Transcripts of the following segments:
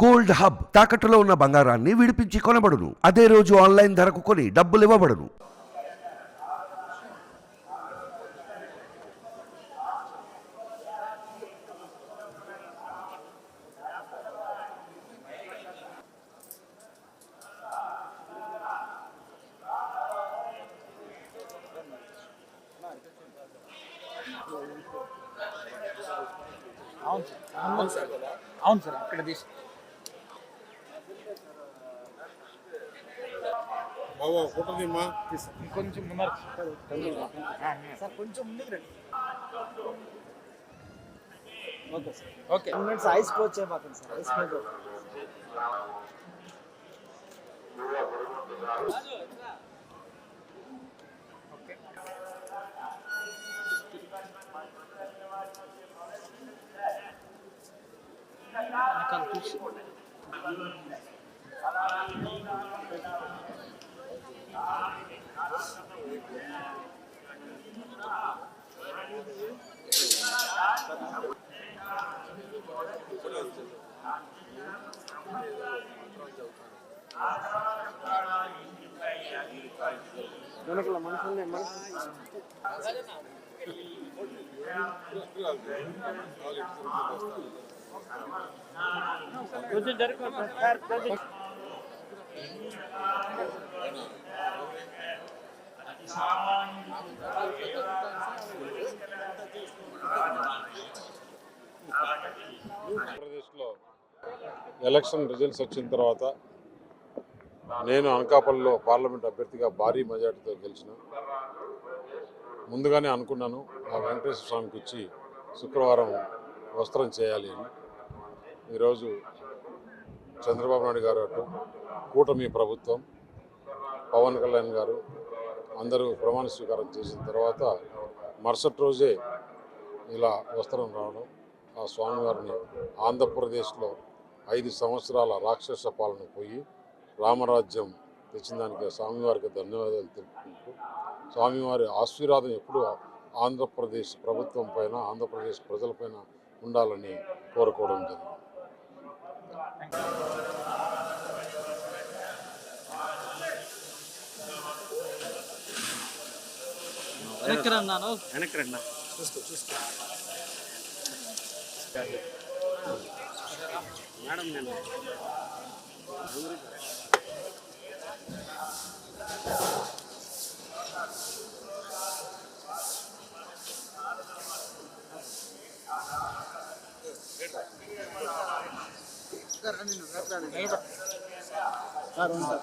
Gold hub తాకట్టులో ఉన్న బంగారాన్ని విడిపించి కొనబడును. అదే రోజు ఆన్లైన్ ధరకు కొని డబ్బులు ఇవ్వబడును. అవును సార్. అవును సార్. అక్కడ తీసుకు బాబా ఫోటో తీమ్మా కొంచెం సార్ కొంచెం ముందుకు రండి. Okay sir. ఓకే. మినిట్స్ ఐస్ క్లోజ్ చేయబోతుంది సార్. ఐస్ ఓకే. వెనకాల చూసి వెనకల మనుషుల్ని మనుషులు కొంచెం జరుగుతుంది Election results వచ్చిన తర్వాత నేను అనకాపల్లిలో పార్లమెంట్ అభ్యర్థిగా భారీ మెజార్టీతో గెలిచిన. ముందుగానే అనుకున్నాను ఆ వెంకటేశ్వర స్వామికి వచ్చి శుక్రవారం వస్త్రం చేయాలి అని. ఈరోజు చంద్రబాబు నాయుడు గారు అటు కూటమి ప్రభుత్వం పవన్ కళ్యాణ్ గారు అందరూ ప్రమాణ స్వీకారం చేసిన తర్వాత మరుసటి రోజే ఇలా వస్త్రం రావడం ఆ స్వామివారిని ఆంధ్రప్రదేశ్లో ఐదు సంవత్సరాల రాక్షస పాలన పోయి రామరాజ్యం తెచ్చిన దానికి స్వామివారికి ధన్యవాదాలు తెలుపుకుంటూ స్వామివారి ఆశీర్వాదం ఎప్పుడూ ఆంధ్రప్రదేశ్ ప్రభుత్వం పైన ఆంధ్రప్రదేశ్ ప్రజలపైన ఉండాలని కోరుకోవడం జరిగింది. వెనక్కి రన్నాను వెనక్కి రండి మేడం నేను. సార్ ఉంది సార్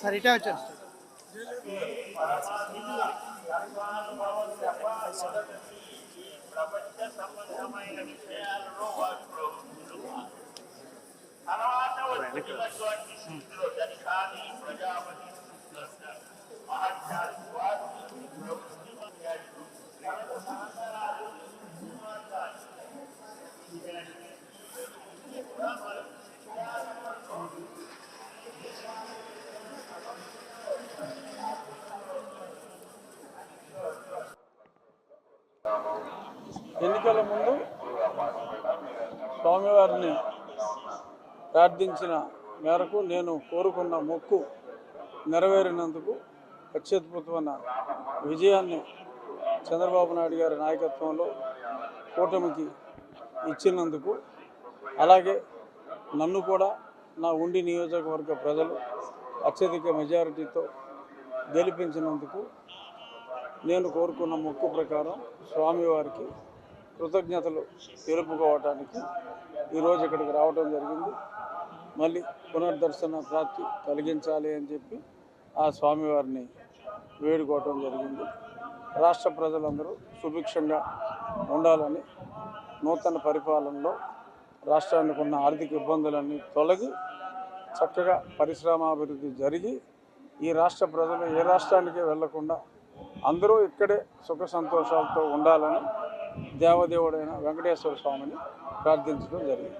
సార్ ఇటే వచ్చారు. ఎన్నికల స్వామివారిని ప్రార్థించిన మేరకు నేను కోరుకున్న మొక్కు నెరవేరినందుకు అత్యద్భుతమైన విజయాన్ని చంద్రబాబు నాయుడు గారి నాయకత్వంలో కూటమికి ఇచ్చినందుకు అలాగే నన్ను కూడా నా ఉండి నియోజకవర్గ ప్రజలు అత్యధిక మెజారిటీతో గెలిపించినందుకు నేను కోరుకున్న మొక్కు ప్రకారం స్వామివారికి కృతజ్ఞతలు తెలుపుకోవటానికి ఈరోజు ఇక్కడికి రావడం జరిగింది. మళ్ళీ పునర్దర్శన ప్రాప్తి కలిగించాలి అని చెప్పి ఆ స్వామివారిని వేడుకోవటం జరిగింది. రాష్ట్ర ప్రజలందరూ సుభిక్షంగా ఉండాలని నూతన పరిపాలనలో రాష్ట్రానికి ఉన్న ఆర్థిక ఇబ్బందులన్నీ తొలగి చక్కగా పరిశ్రమాభివృద్ధి జరిగి ఈ రాష్ట్ర ప్రజలు ఏ రాష్ట్రానికి వెళ్ళకుండా అందరూ ఇక్కడే సుఖ సంతోషాలతో ఉండాలని దేవదేవుడైన వెంకటేశ్వర స్వామిని ప్రార్థించడం జరిగింది.